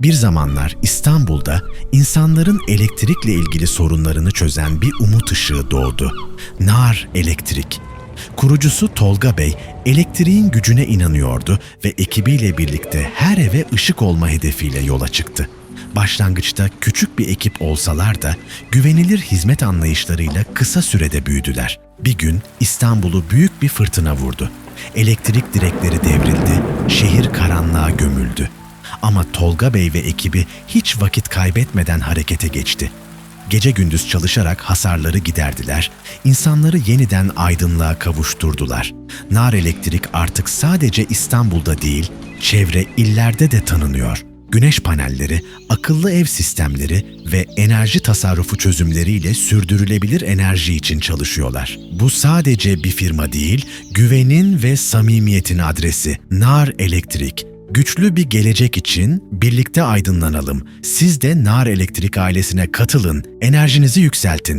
Bir zamanlar İstanbul'da insanların elektrikle ilgili sorunlarını çözen bir umut ışığı doğdu. Nar Elektrik. Kurucusu Tolga Bey elektriğin gücüne inanıyordu ve ekibiyle birlikte her eve ışık olma hedefiyle yola çıktı. Başlangıçta küçük bir ekip olsalar da güvenilir hizmet anlayışlarıyla kısa sürede büyüdüler. Bir gün İstanbul'u büyük bir fırtına vurdu. Elektrik direkleri devrildi, şehir karanlığa gömüldü. Ama Tolga Bey ve ekibi hiç vakit kaybetmeden harekete geçti. Gece gündüz çalışarak hasarları giderdiler, insanları yeniden aydınlığa kavuşturdular. Nar Elektrik artık sadece İstanbul'da değil, çevre illerde de tanınıyor. Güneş panelleri, akıllı ev sistemleri ve enerji tasarrufu çözümleriyle sürdürülebilir enerji için çalışıyorlar. Bu sadece bir firma değil, güvenin ve samimiyetin adresi. Nar Elektrik. Güçlü bir gelecek için birlikte aydınlanalım. Siz de Nar Elektrik ailesine katılın, enerjinizi yükseltin.